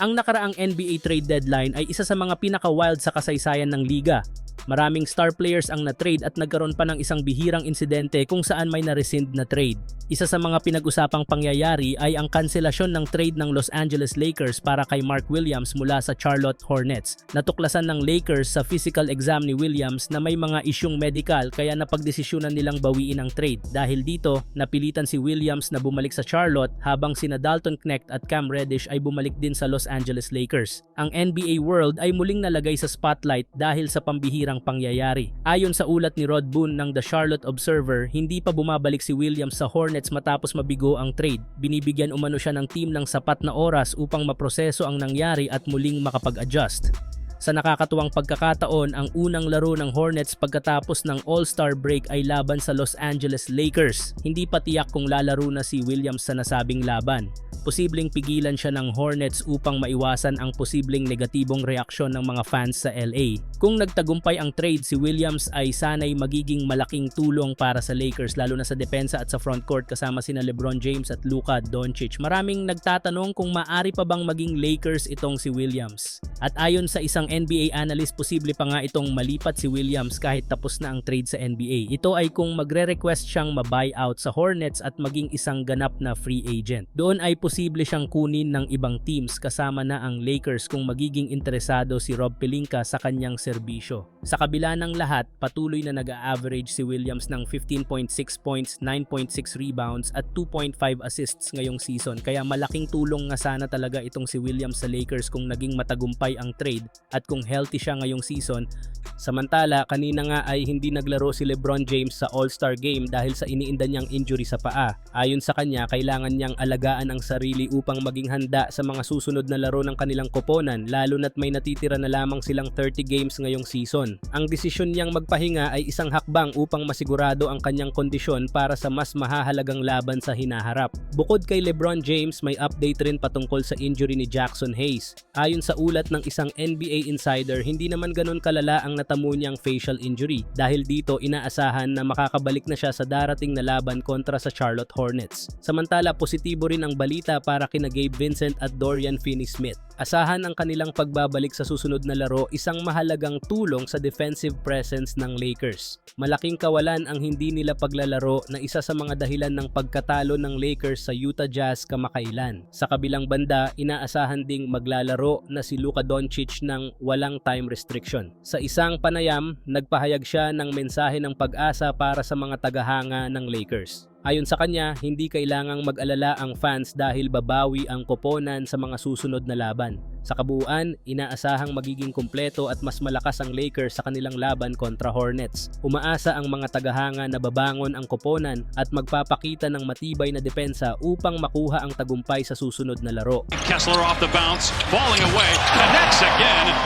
Ang nakaraang NBA trade deadline ay isa sa mga pinaka-wild sa kasaysayan ng liga. Maraming star players ang na-trade at nagkaroon pa ng isang bihirang insidente kung saan may na-rescind na trade. Isa sa mga pinag-usapang pangyayari ay ang kanselasyon ng trade ng Los Angeles Lakers para kay Mark Williams mula sa Charlotte Hornets. Natuklasan ng Lakers sa physical exam ni Williams na may mga isyong medical kaya napagdesisyonan nilang bawiin ang trade. Dahil dito, napilitan si Williams na bumalik sa Charlotte habang sina Dalton Knecht at Cam Reddish ay bumalik din sa Los Angeles Lakers. Ang NBA world ay muling nalagay sa spotlight dahil sa pambihirang pangyayari. Ayon sa ulat ni Rod Boone ng The Charlotte Observer, hindi pa bumabalik si Williams sa Hornets matapos mabigo ang trade. Binibigyan umano siya ng team ng sapat na oras upang maproseso ang nangyari at muling makapag-adjust. Sa nakakatuwang pagkakataon, ang unang laro ng Hornets pagkatapos ng All-Star break ay laban sa Los Angeles Lakers. Hindi pa tiyak kung lalaro na si Williams sa nasabing laban. Posibleng pigilan siya ng Hornets upang maiwasan ang posibleng negatibong reaksyon ng mga fans sa LA. Kung nagtagumpay ang trade, si Williams ay sanay magiging malaking tulong para sa Lakers lalo na sa depensa at sa frontcourt kasama sina LeBron James at Luka Doncic. Maraming nagtatanong kung maari pa bang maging Lakers itong si Williams. At ayon sa isang NBA analyst, posible pa nga itong malipat si Williams kahit tapos na ang trade sa NBA. Ito ay kung magre-request siyang ma-buyout sa Hornets at maging isang ganap na free agent. Doon ay posible siyang kunin ng ibang teams kasama na ang Lakers kung magiging interesado si Rob Pelinka sa kanyang serbisyo. Sa kabila ng lahat, patuloy na nag-average si Williams ng 15.6 points, 9.6 rebounds at 2.5 assists ngayong season. Kaya malaking tulong nga sana talaga itong si Williams sa Lakers kung naging matagumpay ang trade at kung healthy siya ngayong season. Samantala, kanina nga ay hindi naglaro si LeBron James sa All-Star Game dahil sa iniinda niyang injury sa paa. Ayon sa kanya, kailangan niyang alagaan ang sarili upang maging handa sa mga susunod na laro ng kanilang koponan lalo na't may natitira na lamang silang 30 games ngayong season. Ang desisyon niyang magpahinga ay isang hakbang upang masigurado ang kanyang kondisyon para sa mas mahahalagang laban sa hinaharap. Bukod kay LeBron James, may update rin patungkol sa injury ni Jackson Hayes. Ayon sa ulat ng isang NBA insider, hindi naman ganun kalala ang natamo niyang facial injury. Dahil dito, inaasahan na makakabalik na siya sa darating na laban kontra sa Charlotte Hornets. Samantala, positibo rin ang balita para kina Gabe Vincent at Dorian Finney-Smith. Asahan ang kanilang pagbabalik sa susunod na laro isang mahalagang tulong sa defensive presence ng Lakers. Malaking kawalan ang hindi nila paglalaro na isa sa mga dahilan ng pagkatalo ng Lakers sa Utah Jazz kamakailan. Sa kabilang banda, inaasahan ding maglalaro na si Luka Doncic ng walang time restriction. Sa isang panayam, nagpahayag siya ng mensahe ng pag-asa para sa mga tagahanga ng Lakers. Ayon sa kanya, hindi kailangang mag-alala ang fans dahil babawi ang koponan sa mga susunod na laban. Sa kabuuan, inaasahang magiging kumpleto at mas malakas ang Lakers sa kanilang laban kontra Hornets. Umaasa ang mga tagahanga na babangon ang koponan at magpapakita ng matibay na depensa upang makuha ang tagumpay sa susunod na laro. Kessler off the bounce, falling away, connects again.